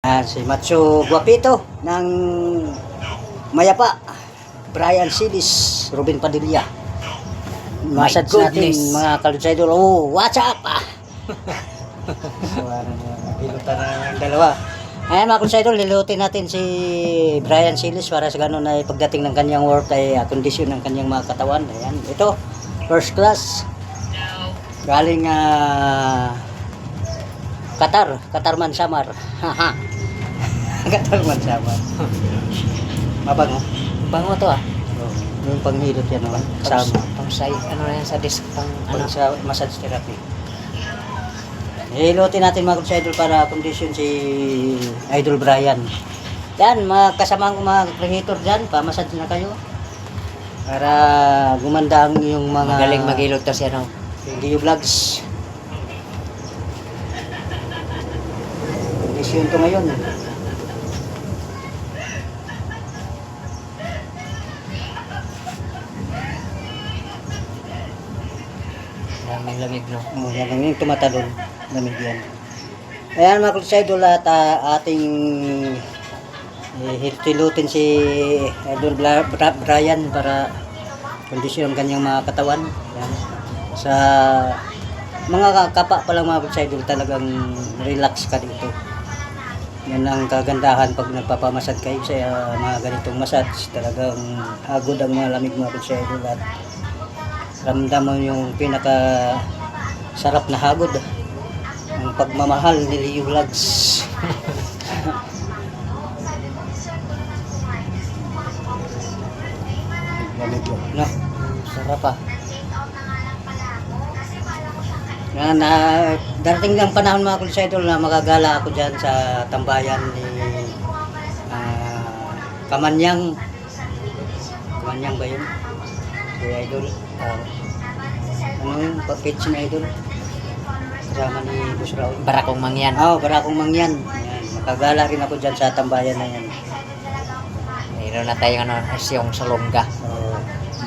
Ah, si Macho Guapito ng Mayapa. Brian Silis, Ruben Padilla. Massage natin goodness. mga kalutsay idol. Oh, what's up? Ah? Hilutan na yung dalawa. Ayan mga kalutsay idol, lilutin natin si Brian Silis para sa ganun ay pagdating ng kanyang work ay ah, kondisyon ng kanyang mga katawan. Ayan, ito, first class. Galing ah Qatar, Qatar man Samar. Haha. Qatar man Samar. Mabango. Bango to ah. Yung panghilot yan naman. Sama. Pang say, ano na yan sa disk pang ano. sa massage therapy. Hilutin natin mga sa idol para kondisyon si Idol Brian. Yan, mga kasama ko mga creator dyan, pamassage na kayo. Para gumanda ang yung mga... Magaling magilot to siya no. Video vlogs. Kondisyon to ngayon. Daming lamig no. Yan ang yung tumatalon. Lamig yan. Ayan mga kulis idol at ah, ating eh, si Idol Brian para kondisyon ang kanyang mga katawan. Yan. Sa mga kapa pa lang mga kulis idol talagang relax ka dito. Yan ang kagandahan pag nagpapamasad kayo sa ah, mga ganitong massage. Talagang agod ang mga lamig mga kulis idol at ramdam mo yung pinaka sarap na hagod. Ang pagmamahal ni Leo Vlogs. No Sarap ah. na, na darating ng panahon mga kulis idol na magagala ako dyan sa tambayan ni ah, Kamanyang. Kamanyang ba yun? si idol Ah, ano yun? page ni idol kasama ni Boss Raul Barakong mangyan. Oo, oh, para akong mangyan. Yan, makagala rin ako dyan sa tambayan na yan. Mayroon na tayong ano, asyong salongga. So,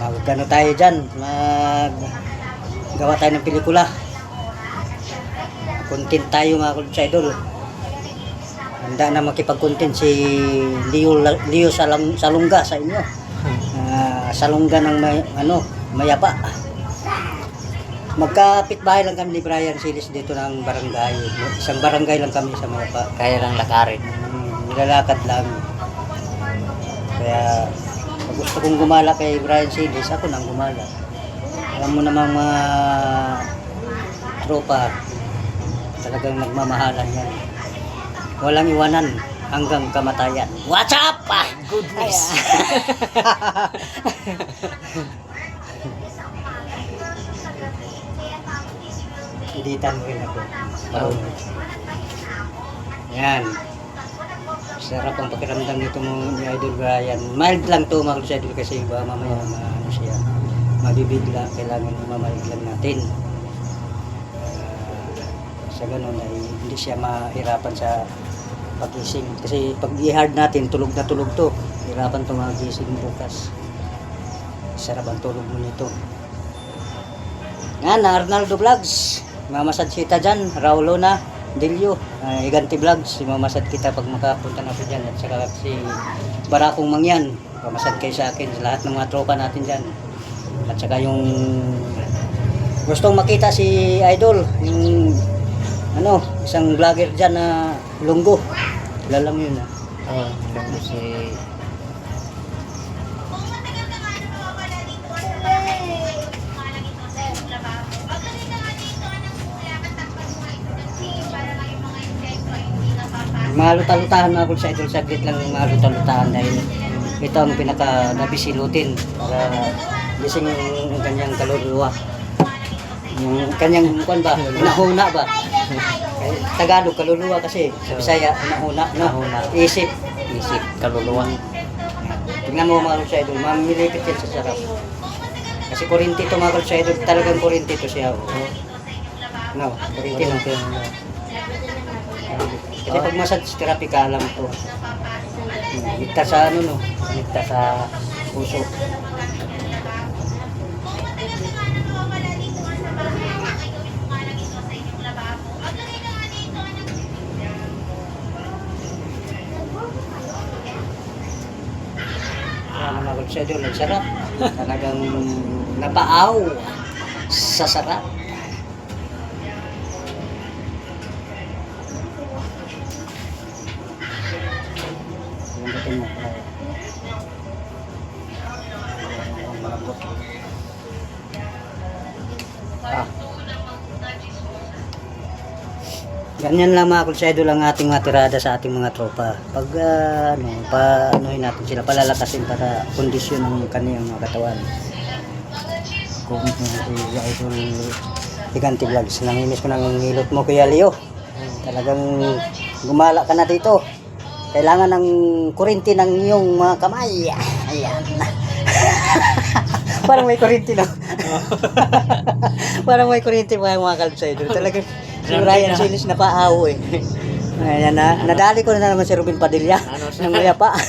magkano tayo dyan? Mag gawa tayo ng pelikula. Content tayo mga kulit sa idol. Handa na makipag-content si Leo, Leo Salang, Salunga sa inyo. Ah, Salunga ng may, ano, Mayapa. Magkapit bahay lang kami ni Brian Silis dito ng barangay. Isang barangay lang kami sa Mayapa. Kaya lang lakarin. Hmm, nilalakad lang. Kaya pag gusto kong gumala kay Brian Silis, ako nang gumala. Alam mo namang mga tropa, talagang nagmamahalan yan. Walang iwanan hanggang kamatayan. What's up? Ah? Goodness. Editan mo rin ako. Oh. Yan. Sarap ang pakiramdam nito mo ni Idol Brian. Mild lang to mga Idol kasi ba mamaya ma, ano siya, mabibigla. Kailangan mamahig lang natin. Ah, sa ganun ay hindi siya mahirapan sa pagising. Kasi pag i-hard natin, tulog na tulog to. Hirapan to magising bukas. Sarap ang tulog mo nito. Yan, Arnaldo Vlogs. Mamasad kita dyan. Raulo na. Dilyo. Uh, Iganti Vlogs. Mamasad kita pag makapunta na po dyan. At saka si Barakong Mangyan. Mamasad kayo sa akin. Sa lahat ng mga tropa natin dyan. At saka yung gustong makita si Idol. Yung ano, isang vlogger dyan na lunggo. Kilala mo yun ah. Mo si Malutalutahan mga sa idol saglit lang malutalutahan dahil ito ang pinaka nabisilutin para gising yung kanyang kaluluwa. Yung kanyang kuan ba, nahuna ba? Tagalog kaluluwa kasi sa Bisaya nahuna, no? Nahuna. Isip. isip kaluluwa. Tingnan mo mga sa idol, mamilipit yan sa sarap. Kasi kurinti to mga sa idol, talagang kurinti to siya. No, kurinti no. Kasi pag massage therapy ka alam hmm, ko. Ligtas sa ano no, ligtas sa puso. Managot siya doon, ang sarap. Talagang napaaw sa sarap. Mo. Malambot. Ah. Ganyan lang mga kulsedo lang ating mga tirada sa ating mga tropa. Pag ah, ano, pa natin sila, palalakasin para kondisyon ng kaniyang mga katawan. Kung uh, Idol Gigante Vlogs, namimiss ko ng hilot mo Kuya Leo. Talagang gumala ka na dito. Kailangan ng kurinti ng iyong mga kamay. Ayan. Parang may kurinti no? Parang may kurinti mga mga kalsay. Talagang si Ryan Silis na paaw eh. Ayan na. Nadali ko na naman si Ruben Padilla. Ano? Nang maya pa.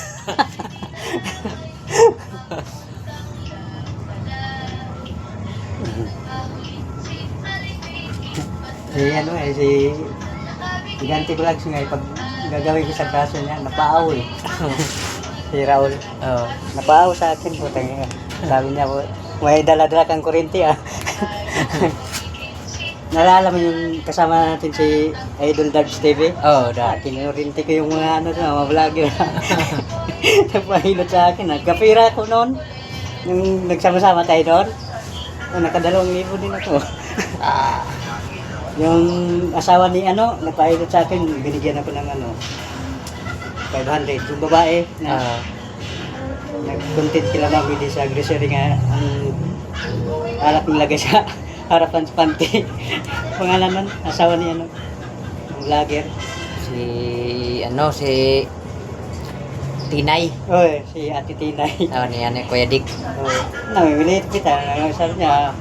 si ano eh, si Gigante Vlogs nga eh, pag gagawin ko sa braso niya, napaaw eh. si Raul. Oo. Napaaw sa akin po. Sabi niya po, may dala-dala kang kurinti ah. Nalala mo yung kasama natin si Idol Dubs TV? Oo, Ah, dahil. kinurinti ko yung mga ano mga vlogger. Nagpahilot sa akin. Nagkapira ko noon. Nung nagsama-sama tayo doon. Oh, nakadalawang libo din ako. Ah. Yung asawa ni ano, nagpahilot sa akin, binigyan ako ng ano, 500. Yung babae, na Ah. nag-content kila mami di sa grocery nga ang alak nilagay sa harapan sa panty. Pangalan nun, asawa ni ano, ng vlogger. si ano si Tinay. Oy, si Ate Tinay. Oh, ni ano, Kuya Dick. Oh, namimilit kita. Sabi niya,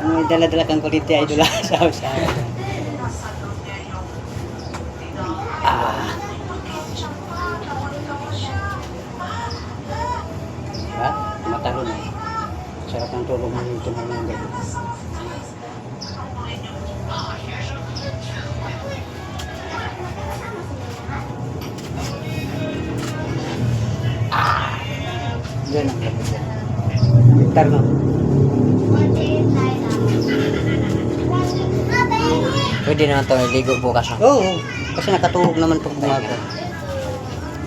may dala-dala kang kuliti ay dula sa sa Ah. Diba? Matalon eh. Sarap ng tulog mo yung tumulong ng gabi. Ah. Diyan ang kapit. Victor, no? Pwede naman to ligo bukas. No? Oo, kasi nakatuhog naman pag umaga.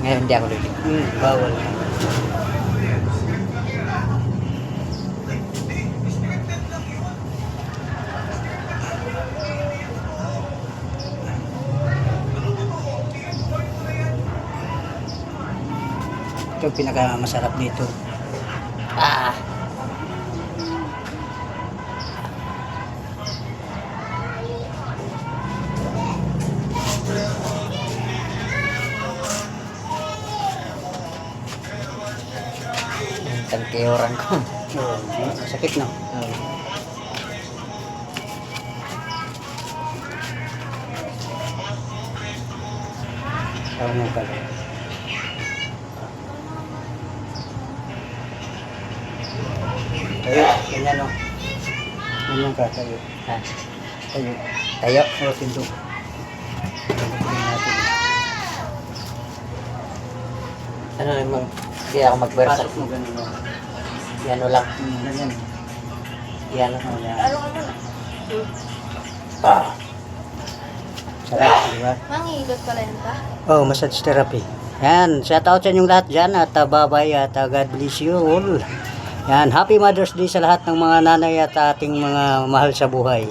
Ngayon hindi ako ligo. Hmm, bawal. Ito pinakamasarap dito. Tagkiyoran ko. Oo, sakit na. Oo. Tawag mo pala. Tayo, ganyan no. Ganyan ka, tayo. Ha? Tayo. Tayo. Oo, pinto. Tingnan natin. Ano naman? Hindi ako magwersa. Pasok mo ganun. Yan lang. Hmm, ganyan. Yan. Oh, yan. Ah. Sarap, di ba? Mangilot pala yun ta? Oh, massage therapy. Yan, shout out sa inyong lahat dyan at uh, bye-bye at uh, God bless you all. Yan, happy Mother's Day sa lahat ng mga nanay at ating mga mahal sa buhay.